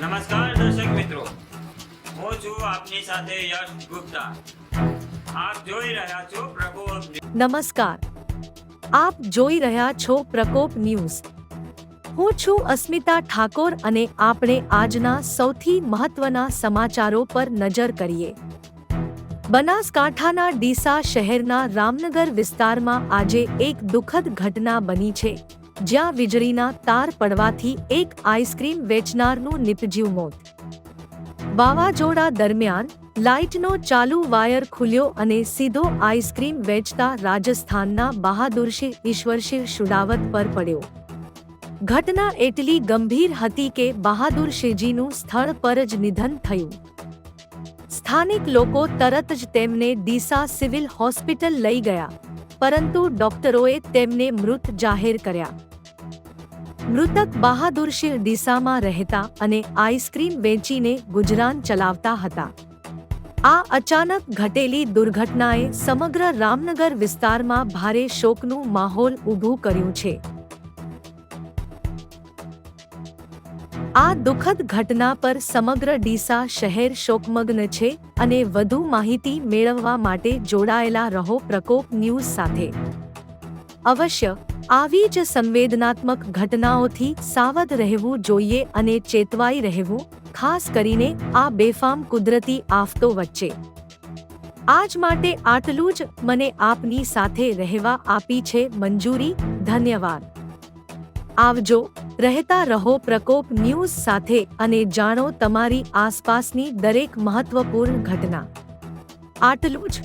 નમસ્કાર દર્શક મિત્રો. હું છું આપની સાથે યશ ગુપ્તા. આપ જોઈ રહ્યા છો પ્રકોપ. નમસ્કાર. આપ જોઈ રહ્યા છો પ્રકોપ ન્યૂઝ. હું છું અસ્મિતા ઠાકોર અને આપણે આજના સૌથી મહત્વના સમાચારો પર નજર કરીએ. બનાસકાંઠાના ડીસા શહેરના રામનગર વિસ્તારમાં આજે એક દુઃખદ ઘટના બની છે, જ્યાં વીજળીના તાર પડવાથી એક આઈસ્ક્રીમ વેચનારનું નિપજ્યું મોત. વાવાઝોડા દરમિયાન લાઇટનો ચાલુ વાયર ખુલ્યો અને સીધો આઈસ્ક્રીમ વેચતા રાજસ્થાનના બહાદુરશી ઈશ્વરશીર શુડાવત પર પડ્યો. ઘટના એટલી ગંભીર હતી કે બહાદુરશીજીનું સ્થળ પર જ નિધન થયું. સ્થાનિક લોકો તરત જ તેમને ડીસા સિવિલ હોસ્પિટલ લઈ ગયા, પરંતુ ડોક્ટરોએ તેમને મૃત જાહેર કર્યા. મૃતક બહાદુરશીર ડીસામાં રહેતા અને આઈસ્ક્રીમ વેચીને ગુજરાન ચલાવતા હતા. આ અચાનક ઘટેલી દુર્ઘટનાએ સમગ્ર રામનગર વિસ્તારમાં ભારે શોકનું માહોલ ઊભું કર્યું છે. આ દુઃખદ ઘટના પર સમગ્ર ડીસા શહેર શોકમગ્ન છે અને વધુ માહિતી મેળવવા માટે જોડાયેલા રહો પ્રકોપ ન્યૂઝ સાથે. અવશ્ય, આવી જ સંવેદનાત્મક ઘટનાઓથી સાવધ રહેવું જોઈએ અને ચેતવાઈ રહેવું, ખાસ કરીને આ બેફામ કુદરતી આફતો વચ્ચે. આજ માટે આટલું જ મને આપની સાથે રહેવા આપી છે મંજૂરી, ધન્યવાદ. આવજો. રહેતા રહો પ્રકોપ ન્યૂઝ સાથે અને જાણો તમારી આસપાસની દરેક મહત્વપૂર્ણ ઘટના. આટલું જ.